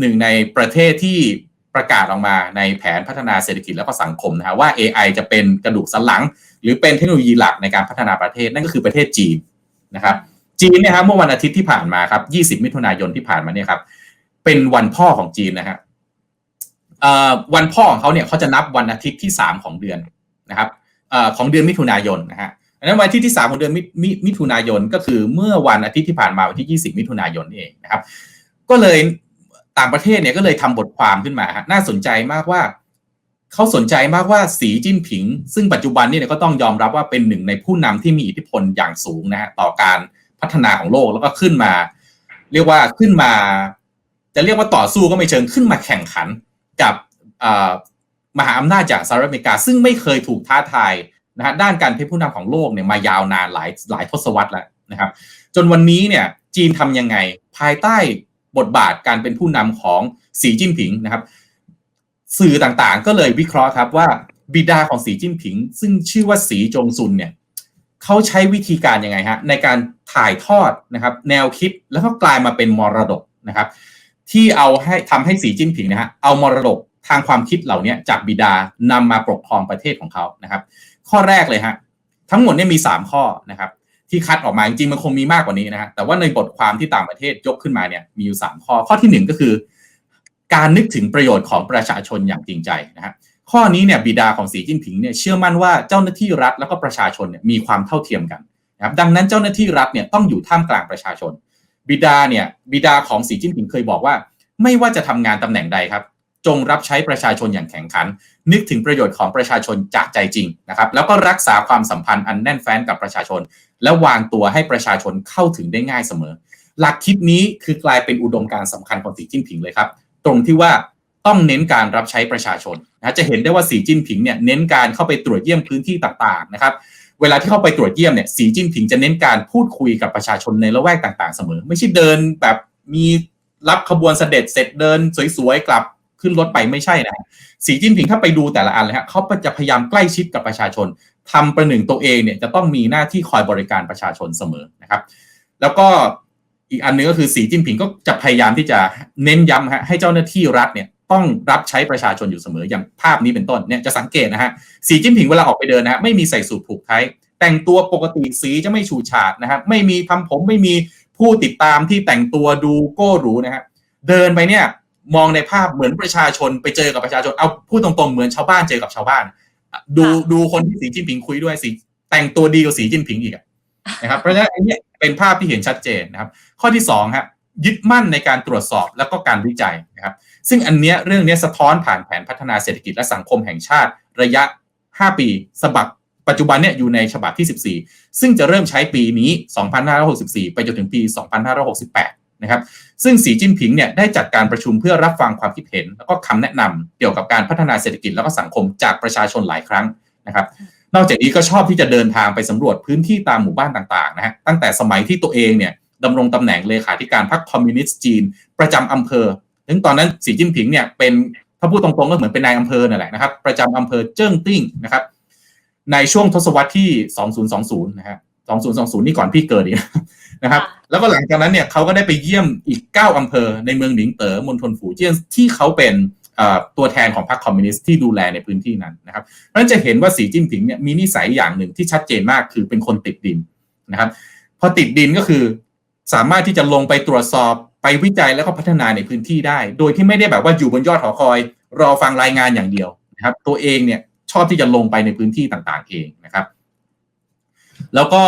หนึ่งในประเทศที่ประกาศออกมาในแผนพัฒนาเศรษฐกิจและก็สังคมนะฮะว่า AI จะเป็นกระดูกสันหลัง หรือเป็นเทคโนโลยีหลักในการพัฒนาประเทศนั่นก็คือประเทศจีนนะครับ จีนเนี่ยครับเมื่อวันอาทิตย์ที่ผ่านมาครับ 20 มิถุนายนที่ผ่านมาเนี่ยครับ เป็นวันพ่อของจีนนะฮะวันพ่อของเขาเนี่ยเขาจะนับวันอาทิตย์ที่ 3 ของเดือนนะครับของเดือนมิถุนายนนะฮะอันนั้นวันที่ที่3ของเดือนมิถุนายนก็คือเมื่อวันอาทิตย์ที่ผ่านมาวันที่ 20 มิถุนายนเองนะครับ ก็เลย ต่างประเทศเนี่ยก็เลยทำบทความขึ้นมาน่าสนใจมากว่าเขาสนใจมากว่าสีจิ้นผิง ซึ่งปัจจุบันนี่ก็ต้องยอมรับว่าเป็นหนึ่งในผู้นำที่มีอิทธิพลอย่างสูงนะฮะต่อการพัฒนาของโลกแล้วก็ขึ้นมา เรียกว่าขึ้นมา จะเรียกว่าต่อสู้ก็ไม่เชิงขึ้นมาแข่งขันกับมหาอำนาจจากสหรัฐอเมริกา ซึ่งไม่เคยถูกท้าทายนะฮะด้านการเป็นผู้นำของโลกเนี่ยมายาวนานหลายหลายทศวรรษแล้วนะครับ จนวันนี้เนี่ยจีนทํำยังไงภายใต้ บทบาทการเป็นผู้นำของสีจิ้นผิงนะครับ สื่อต่างๆ ก็เลยวิเคราะห์ครับว่าบิดาของสีจิ้นผิง ซึ่งชื่อว่าสีจงซุนเนี่ยเขาใช้วิธีการยังไงฮะในการถ่ายทอดนะครับแนวคิดแล้วก็กลายมาเป็นมรดกนะครับ ที่เอาให้ทำให้สีจิ้นผิงนะฮะเอามรดกทางความคิดเหล่านี้จากบิดานำมาปกครองประเทศของเขานะครับ ข้อแรกเลยฮะทั้งหมดเนี่ยมี 3 ข้อนะครับ ที่คัดออกมาจริงๆมันคงมีมากกว่านี้นะฮะแต่ว่าในบทความที่ต่างประเทศยกขึ้นมาเนี่ยมีอยู่ 3 ข้อข้อที่ 1 ก็คือ การนึกถึงประโยชน์ของประชาชนอย่างจริงใจนะฮะข้อนี้เนี่ยบิดาของสีจิ้นผิงเนี่ยเชื่อมั่นว่าเจ้าหน้าที่รัฐแล้วก็ประชาชนเนี่ยมีความเท่าเทียมกันนะครับดังนั้นเจ้าหน้าที่รัฐเนี่ยต้องอยู่ท่ามกลางประชาชน บิดาเนี่ยบิดาของสีจิ้นผิงเคยบอกว่า ไม่ว่าจะทำงานตำแหน่งใดครับ จงรับใช้ประชาชนอย่างแข็งขัน นึกถึงประโยชน์ของประชาชนจากใจจริงนะครับ แล้วก็รักษาความสัมพันธ์อันแน่นแฟ้นกับประชาชน และวางตัวให้ประชาชนเข้าถึงได้ง่ายเสมอ หลักคิดนี้คือกลายเป็นอุดมการสำคัญของสีจิ้นผิงเลยครับ ตรงที่ว่าต้องเน้นการรับใช้ประชาชนนะจะเห็นได้ว่าสีจิ้นผิงเนี่ยเน้นการเข้าไปตรวจเยี่ยมพื้นที่ต่างๆนะครับเวลาที่เข้าไปตรวจเยี่ยมเนี่ยสีจิ้นผิงจะเน้นการพูดคุยกับประชาชนในละแวกต่าง ๆ เสมอ ไม่ใช่เดินแบบมีรับขบวนเสด็จเสร็จเดินสวยๆกลับ ขึ้นรถไปไม่ใช่นะสีจิ้นผิงถ้าไปดูแต่ละอันเลยฮะเขาจะพยายามใกล้ชิดกับประชาชนทำประหนึ่งตัวเองเนี่ยจะต้องมีหน้าที่คอยบริการประชาชนเสมอนะครับ แล้วก็อีกอันนึงก็คือสีจิ้นผิงก็จะพยายามที่จะเน้นย้ำฮะให้เจ้าหน้าที่รัฐเนี่ยต้องรับใช้ประชาชนอยู่เสมออย่างภาพนี้เป็นต้นเนี่ยจะสังเกตนะฮะสีจิ้นผิงเวลาออกไปเดินนะฮะไม่มีใส่สูทผูกไทยแต่งตัวปกติสีจะไม่ฉูดฉาดนะครับไม่มีทำผมไม่มีผู้ติดตามที่แต่งตัวดูโก้หรูนะฮะเดินไปเนี่ย มองในภาพเหมือนประชาชนไปเจอกับประชาชนเอาพูดตรงๆเหมือนชาวบ้านเจอกับชาวบ้าน ดูดูคนที่สีจิ้นผิงคุยด้วยสีแต่งตัวดีกว่าสีจิ้นผิงอีกนะครับเพราะฉะนั้นอันนี้เป็นภาพที่เห็นชัดเจนนะครับ ข้อที่2ครับยึดมั่นในการตรวจสอบแล้วก็การวิจัยนะครับ ซึ่งอันเนี้ยเรื่องนี้สะท้อนผ่านแผนพัฒนาเศรษฐกิจและสังคมแห่งชาติ ระยะ 5 ปีฉบับปัจจุบันเนี่ยอยู่ในฉบับที่ 14 ซึ่งจะเริ่มใช้ปีนี้ 2564 ไปจนถึงปี 2568 นะครับซึ่งสีจิ้นผิงเนี่ยได้จัดการประชุมเพื่อรับฟังความคิดเห็น แล้วก็คำแนะนำเกี่ยวกับการพัฒนาเศรษฐกิจแล้วก็สังคมจากประชาชนหลายครั้งนะครับนอกจากนี้ก็ชอบที่จะเดินทางไปสำรวจพื้นที่ตามหมู่บ้านต่างๆนะฮะตั้งแต่สมัยที่ตัวเองเนี่ยดำรงตำแหน่งเลขาธิการพรรคคอมมิวนิสต์จีน ประจำอำเภอถึงตอนนั้นสีจิ้นผิงเนี่ยเป็นถ้าพูดตรงๆก็เหมือนเป็นนายอำเภอนั่นแหละนะครับ ประจำอำเภอเจิ้งติ้งนะครับในช่วงทศวรรษที่ 2020 นะฮะ2020 นี่ก่อนพี่เกิดอีก นะครับ แล้วก็หลังจากนั้นเนี่ยเขาก็ได้ไปเยี่ยมอีก 9อำเภอในเมืองหนิงเต๋อมณฑลฝูเจี้ยนที่เขาเป็นตัวแทนของพรรคคอมมิวนิสต์ที่ดูแลในพื้นที่นั้นนะครับเพราะฉะนั้นจะเห็นว่าสีจิ้นผิงเนี่ยมีนิสัยอย่างหนึ่งที่ชัดเจนมากคือเป็นคนติดดินนะครับ พอติดดินก็คือสามารถที่จะลงไปตรวจสอบไปวิจัยแล้วก็พัฒนาในพื้นที่ได้ โดยที่ไม่ได้แบบว่าอยู่บนยอดหอคอย รอฟังรายงานอย่างเดียวนะครับ ตัวเองเนี่ยชอบที่จะลงไปในพื้นที่ต่างๆ เองนะครับ แล้วก็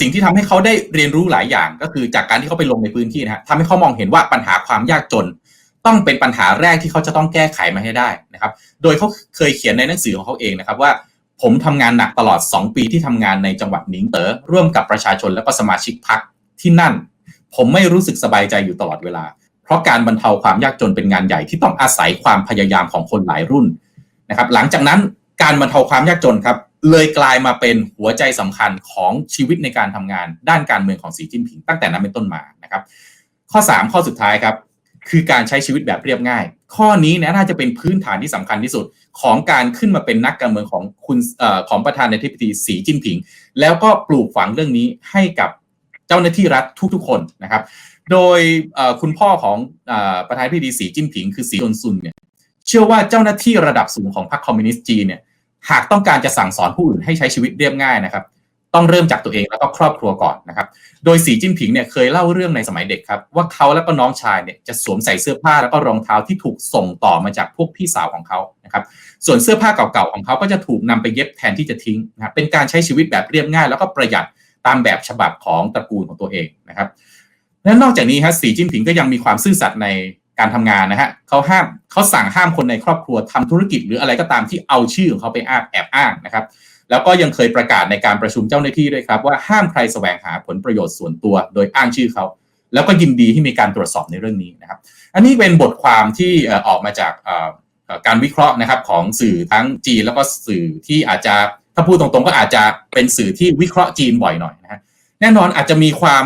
สิ่งที่ทำให้เขาได้เรียนรู้หลายอย่าง ก็คือจากการที่เขาไปลงในพื้นที่นะฮะทำให้เขามองเห็นว่าปัญหาความยากจน ต้องเป็นปัญหาแรกที่เขาจะต้องแก้ไขมาให้ได้นะครับ โดยเขาเคยเขียนในหนังสือของเขาเองนะครับว่าผมทำงานหนักตลอด 2 ปีที่ทำงานในจังหวัดหนิงเต๋อร่วมกับประชาชนและก็สมาชิกพรรคที่นั่น ผมไม่รู้สึกสบายใจอยู่ตลอดเวลา เพราะการบรรเทาความยากจนเป็นงานใหญ่ที่ต้องอาศัยความพยายามของคนหลายรุ่นนะครับ หลังจากนั้นการบรรเทาความยากจนครับ เลยกลายมาเป็นหัวใจสำคัญของชีวิตในการทำงานด้านการเมืองของสีจิ้นผิง ตั้งแต่นั้นเป็นต้นมานะครับ ข้อ 3 ข้อสุดท้ายครับ คือการใช้ชีวิตแบบเรียบง่าย ข้อนี้นะน่าจะเป็นพื้นฐานที่สำคัญที่สุดของการขึ้นมาเป็นนักการเมืองของคุณอของประธานาธิบดีสีจิ้นผิง แล้วก็ปลูกฝังเรื่องนี้ให้กับเจ้าหน้าที่รัฐทุกๆ คนนะครับ โดยคุณพ่อของออประธานาธิบดีสีจิ้นผิง คือสีจนซุนเนี่ยเชื่อว่าเจ้าหน้าที่ระดับสูงของพรรคคอมมิวนิสต์จีนเนี่ย หากต้องการจะสั่งสอนผู้อื่นให้ใช้ชีวิตเรียบง่ายนะครับ ต้องเริ่มจากตัวเองแล้วก็ครอบครัวก่อนนะครับ โดยสีจิ้นผิงเนี่ยเคยเล่าเรื่องในสมัยเด็กครับ ว่าเขาและก็น้องชายเนี่ยจะสวมใส่เสื้อผ้าแล้วก็รองเท้าที่ถูกส่งต่อมาจากพวกพี่สาวของเขานะครับ ส่วนเสื้อผ้าเก่าๆของเขาก็จะถูกนำไปเย็บแทนที่จะทิ้งนะครับเป็นการใช้ชีวิตแบบเรียบง่าย แล้วก็ประหยัดตามแบบฉบับของตระกูลของตัวเองนะครับและนอกจากนี้ฮะสีจิ้นผิงก็ยังมีความซื่อสัตย์ใน การทำงานนะฮะเขาห้ามเขาสั่งห้ามคนในครอบครัวทำธุรกิจหรืออะไรก็ตามที่เอาชื่อของเขาไปอ้างแอบอ้างนะครับ แล้วก็ยังเคยประกาศในการประชุมเจ้าหน้าที่ด้วยครับ ว่าห้ามใครแสวงหาผลประโยชน์ส่วนตัว โดยอ้างชื่อเขา แล้วก็ยินดีที่มีการตรวจสอบในเรื่องนี้นะครับ อันนี้เป็นบทความที่ออกมาจากการวิเคราะห์นะครับของสื่อทั้งจีนแล้วก็สื่อที่อาจจะถ้าพูดตรงๆ ก็อาจจะเป็นสื่อที่วิเคราะห์จีนบ่อยหน่อยนะฮะแน่นอนอาจจะมีความ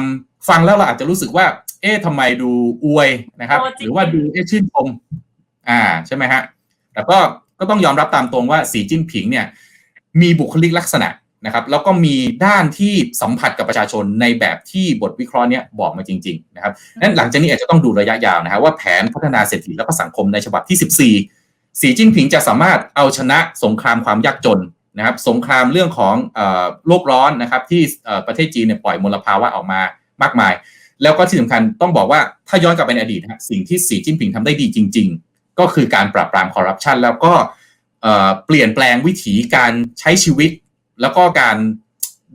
ฟังแล้วเราอาจจะรู้สึกว่า เอ๊ะทำไมดูอวยนะครับโอ้จริงหรือว่าดูเอ๊ะชื่นชมอ่าใช่ไหมฮะแต่ก็ก็ต้องยอมรับตามตรงว่าสีจิ้นผิงเนี่ยมีบุคลิกลักษณะนะครับ แล้วก็มีด้านที่สัมผัสกับประชาชนในแบบที่บทวิเคราะห์เนี้ยบอกมาจริง ๆ นะครับนั้นหลังจากนี้อาจจะต้องดูระยะยาวนะฮะว่าแผนพัฒนาเศรษฐกิจและก็สังคมในฉบับที่ 14 สีจิ้นผิงจะสามารถเอาชนะสงครามความยากจนนะครับสงครามเรื่องของเอ่อโลกร้อนนะครับที่เอ่อประเทศจีนเนี่ยปล่อยมลภาวะออกมามากมาย แล้วก็ที่สำคัญต้องบอกว่าถ้าย้อนกลับไปในอดีตฮะสิ่งที่สีจิ้นผิงทำได้ดีจริง ๆ ก็คือการปราบปรามคอร์รัปชันแล้วก็เปลี่ยนแปลงวิถีการใช้ชีวิต แล้วก็การ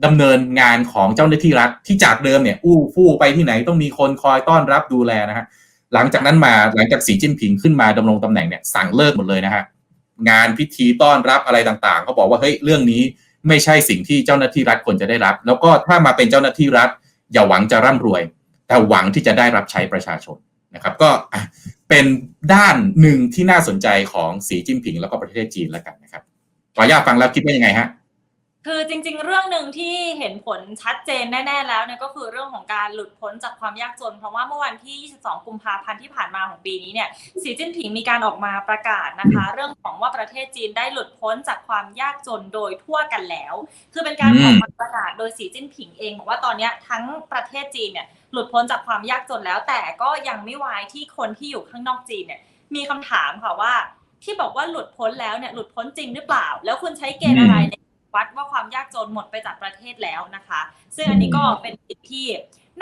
ดำเนินงานของเจ้าหน้าที่รัฐที่จากเดิมเนี่ยอู้ฟู่ไปที่ไหนต้องมีคนคอยต้อนรับดูแลนะฮะหลังจากนั้นมาหลังจากสีจิ้นผิงขึ้นมาดำรงตำแหน่งเนี่ยสั่งเลิกหมดเลยนะฮะงานพิธีต้อนรับอะไรต่างๆเขาบอกว่าเฮ้ยเรื่องนี้ไม่ใช่สิ่งที่เจ้าหน้าที่รัฐควรจะได้รับ แล้วก็ถ้ามาเป็นเจ้าหน้าที่รัฐอย่าหวังจะร่ำรวย แต่หวังที่จะได้รับใช้ประชาชนนะครับก็เป็นด้านหนึ่งที่น่าสนใจของสีจิ้นผิงแล้วก็ประเทศจีนแล้วกันนะครับขออนุญาตฟังแล้วคิดว่ายังไงฮะ คือจริง ๆ เรื่องหนึ่งที่เห็นผลชัดเจนแน่ ๆ แล้วเนี่ยก็คือเรื่องของการหลุดพ้นจากความยากจน เพราะว่าเมื่อวันที่ 22 กุมภาพันธ์ที่ผ่านมาของปีนี้เนี่ยสีจิ้นผิงมีการออกมาประกาศนะคะ เรื่องของว่าประเทศจีนได้หลุดพ้นจากความยากจนโดยทั่วกันแล้ว คือเป็นการออกมาประกาศโดยสีจิ้นผิงเองบอกว่าตอนนี้ทั้งประเทศจีนเนี่ยหลุดพ้นจากความยากจนแล้ว แต่ก็ยังไม่วายที่คนที่อยู่ข้างนอกจีนเนี่ยมีคำถามค่ะว่าที่บอกว่าหลุดพ้นแล้วเนี่ยหลุดพ้นจริงหรือเปล่า แล้วคุณใช้เกณฑ์อะไรใน วัดว่าความยากจนหมดไปจากประเทศแล้วนะคะ ซึ่งอันนี้ก็เป็นสิ่งที่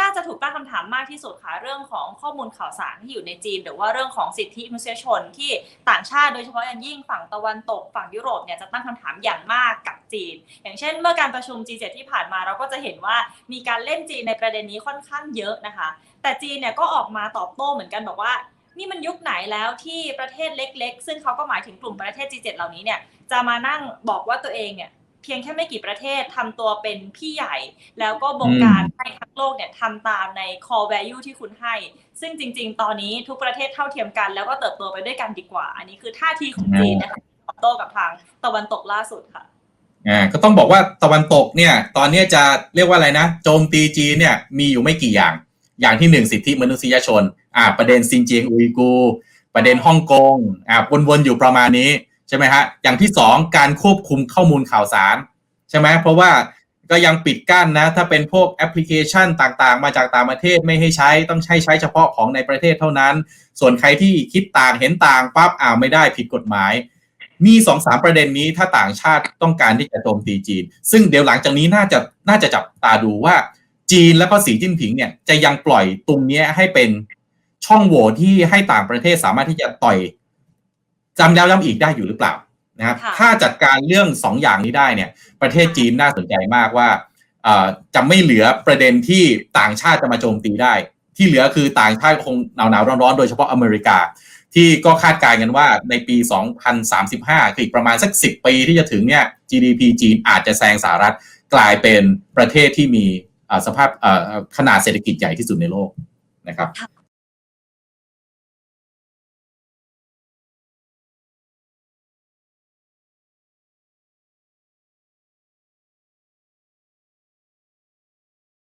น่าจะถูกตั้งคำถามมากที่สุดค่ะเรื่องของข้อมูลข่าวสารที่อยู่ในจีน หรือว่าเรื่องของสิทธิมนุษยชนที่ต่างชาติโดยเฉพาะอย่างยิ่งฝั่งตะวันตกฝั่งยุโรปเนี่ยจะตั้งคำถามอย่างมากกับจีน อย่างเช่น เมื่อการประชุม G7 ที่ผ่านมาเราก็จะเห็นว่ามีการเล่นจีนในประเด็นนี้ค่อนข้างเยอะนะคะ แต่จีนเนี่ยก็ออกมาตอบโต้เหมือนกันบอกว่านี่มันยุคไหนแล้วที่ประเทศเล็ก ๆ ซึ่งเขาก็หมายถึงกลุ่มประเทศ G7 เหล่านี้เนี่ยจะมานั่งบอกว่าตัวเองเนี่ย เพียงแค่ไม่กี่ประเทศทำตัวเป็นพี่ใหญ่ แล้วก็บงการให้ทั้งโลกเนี่ยทำตามใน core value ที่คุณให้ ซึ่งจริง ๆ ตอนนี้ทุกประเทศเท่าเทียมกัน แล้วก็เติบโตไปด้วยกันดีกว่า อันนี้คือท่าทีของจีนนะคะตอบโต้กับทางตะวันตกล่าสุดค่ะอ่าก็ต้องบอกว่าตะวันตกเนี่ย ตอนเนี้ยจะเรียกว่าอะไรนะ โจมตีจีนเนี่ยมีอยู่ไม่กี่อย่าง อย่างที่หนึ่งสิทธิมนุษยชน อ่า ประเด็นซินเจียงอุยกูร์ประเด็นฮ่องกง อ่าวนๆอยู่ประมาณนี้ ใช่ไหมฮะอย่างที่สองการควบคุมข้อมูลข่าวสารใช่ไหมเพราะว่าก็ยังปิดกั้นนะ ถ้าเป็นพวกแอปพลิเคชันต่างๆ มาจากต่างประเทศไม่ให้ใช้ต้องใช้ใช้เฉพาะของในประเทศเท่านั้น ส่วนใครที่คิดต่างเห็นต่างปั๊บอ้าวไม่ได้ผิดกฎหมาย มีสองสามประเด็นนี้ถ้าต่างชาติต้องการที่จะโจมตีจีน ซึ่งเดี๋ยวหลังจากนี้น่าจะน่าจะจับตาดูว่า จีนแล้วก็สีจิ้นผิงเนี่ยจะยังปล่อยตรงนี้ให้เป็นช่องโหว่ที่ให้ต่างประเทศสามารถที่จะต่อย จำแล้วย้ำอีกได้อยู่หรือเปล่านะครับค่ะถ้าจัดการเรื่องสองอย่างนี้ได้เนี่ยประเทศจีนน่าสนใจมากว่าเอ่อจะไม่เหลือประเด็นที่ต่างชาติจะมาโจมตีได้ ที่เหลือคือต่างชาติคงหนาวหนาวร้อนร้อนๆ โดยเฉพาะอเมริกา ที่ก็คาดการณ์กันว่าในปี 2035 คืออีกประมาณสัก 10 ปีที่จะถึงเนี่ย GDP จีนอาจจะแซงสหรัฐกลายเป็นประเทศที่มีอ่าสภาพอ่าขนาดเศรษฐกิจใหญ่ที่สุดในโลกนะครับค่ะ